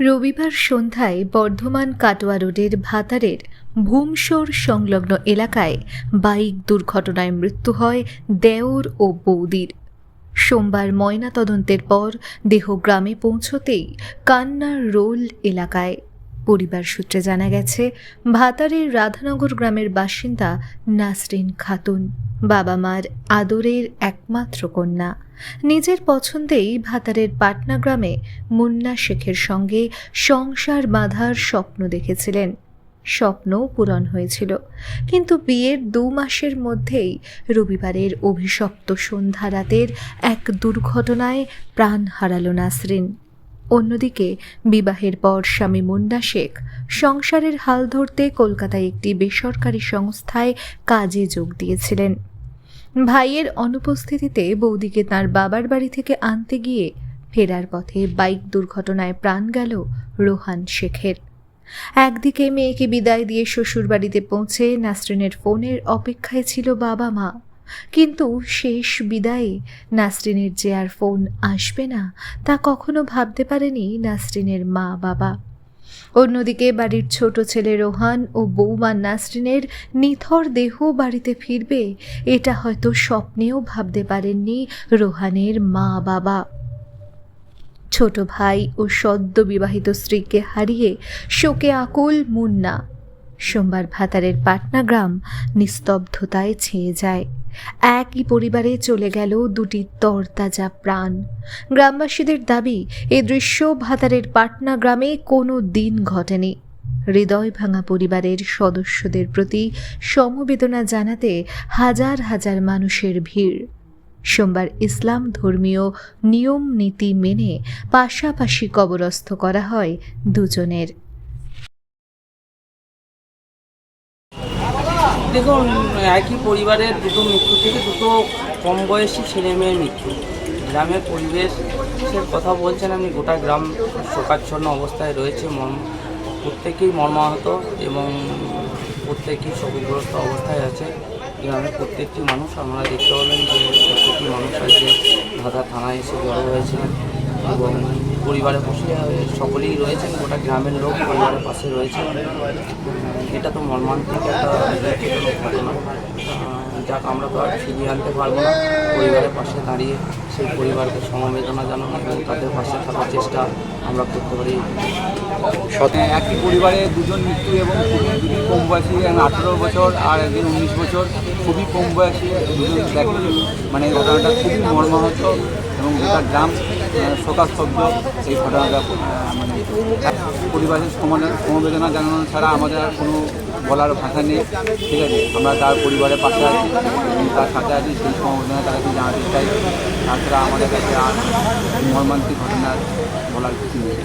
রবিবার সন্ধ্যায় বর্ধমান কাটোয়া রোডের ভাতারের ভূমসোর সংলগ্ন এলাকায় বাইক দুর্ঘটনায় মৃত্যু হয় দেওর ও বৌদির। সোমবার ময়নাতদন্তের পর দেহ গ্রামে পৌঁছতেই কান্নার রোল এলাকায়। পরিবার সূত্রে জানা গেছে, ভাতারের রাধানগর গ্রামের বাসিন্দা নাসরিন খাতুন। বাবা মার আদরের একমাত্র কন্যা। নিজের পছন্দেই ভাতারের পাটনা গ্রামে মুন্না শেখের সঙ্গে সংসার বাঁধার স্বপ্ন দেখেছিলেন। স্বপ্নও পূরণ হয়েছিল। কিন্তু বিয়ের দু মাসের মধ্যেই রবিবারের অভিশপ্ত সন্ধ্যা রাতের এক দুর্ঘটনায় প্রাণ হারালো নাসরিন। অন্যদিকে, বিবাহের পর স্বামী মুন্না শেখ সংসারের হাল ধরতে কলকাতায় একটি বেসরকারি সংস্থায় কাজে যোগ দিয়েছিলেন। ভাইয়ের অনুপস্থিতিতে বৌদিকে তার বাবার বাড়ি থেকে আনতে গিয়ে ফেরার পথে বাইক দুর্ঘটনায় প্রাণ গেল রোহান শেখের। একদিকে মেয়েকে বিদায় দিয়ে শ্বশুরবাড়িতে পৌঁছে নাসরিনের ফোনের অপেক্ষায় ছিল বাবা মা। কিন্তু শেষ বিদায়ে নাসরিনের যে আর ফোন আসবে না, তা কখনো ভাবতে পারেনি নাসরিনের মা বাবা। অন্যদিকে বাড়ির ছোট ছেলে রোহান ও বৌমা নাসরিনের নিথর দেহ বাড়িতে ফিরবে, এটা হয়তো স্বপ্নেও ভাবতে পারেননি রোহানের মা বাবা। ছোট ভাই ও সদ্য বিবাহিত স্ত্রীকে হারিয়ে শোকে আকুল মুন্না। সোমবার ভাতারের পাটনা গ্রাম নিস্তব্ধতায় ছেয়ে যায়। একই পরিবারে চলে গেল দুটি তরতাজা প্রাণ। গ্রামবাসীদের দাবি, এ দৃশ্য ভাতারের পাটনা গ্রামে কোনো দিন ঘটেনি। হৃদয় ভাঙা পরিবারের সদস্যদের প্রতি সমবেদনা জানাতে হাজার হাজার মানুষের ভিড়। সোমবার ইসলাম ধর্মীয় নিয়ম নীতি মেনে পাশাপাশি কবরস্থ করা হয় দুজনের। দেখুন, একই পরিবারের দুটো মৃত্যু থেকে দুটো কম বয়সী ছেলে মেয়ের মৃত্যু। গ্রামের পরিবেশের কথা বলছেন আমি, গোটা গ্রাম শোকাচ্ছন্ন অবস্থায় রয়েছে। মর্ম প্রত্যেকেই মর্মাহত এবং প্রত্যেকেই শোকগ্রস্ত অবস্থায় আছে। গ্রামের প্রত্যেকটি মানুষ, আপনারা দেখতে পাবেন যে প্রত্যেকটি মানুষ আজকে ধাঁধা থানায় এসে জড়ো হয়েছিলেন এবং পরিবারের পাশে সকলেই রয়েছেন, গোটা গ্রামের লোক পরিবারের পাশে রয়েছে। এটা তো মর্মান্তিক একটা ঘটনা। যাক, আমরা তো আর ফিরিয়ে আনতে পারব না। পরিবারের পাশে দাঁড়িয়ে সেই পরিবারকে সমবেদনা জানানো এবং তাদের পাশে থাকার চেষ্টা আমরা করতে পারি। একই পরিবারে দুজন মৃত্যু এবং খুবই কম বয়সী আঠেরো বছর আর একজন উনিশ বছর, খুবই কম বয়সী দুজন মানে ঘটনাটা খুবই মর্মাহত এবং গোটা গ্রাম শোকাস্তব্ধ এই ঘটনাটা মানে পরিবারের সমবেদনা জানানো ছাড়া আমাদের আর কোনো বলার ভাষা নেই, ঠিক আছে? আমরা তার পরিবারের পাশে আছি এবং তার সাথে আছি, সেই সমবেদনা তাদেরকে জানাতে চাই। তাছাড়া আমাদের কাছে আর মর্মান্তিক ঘটনা বলার কিছু নেই।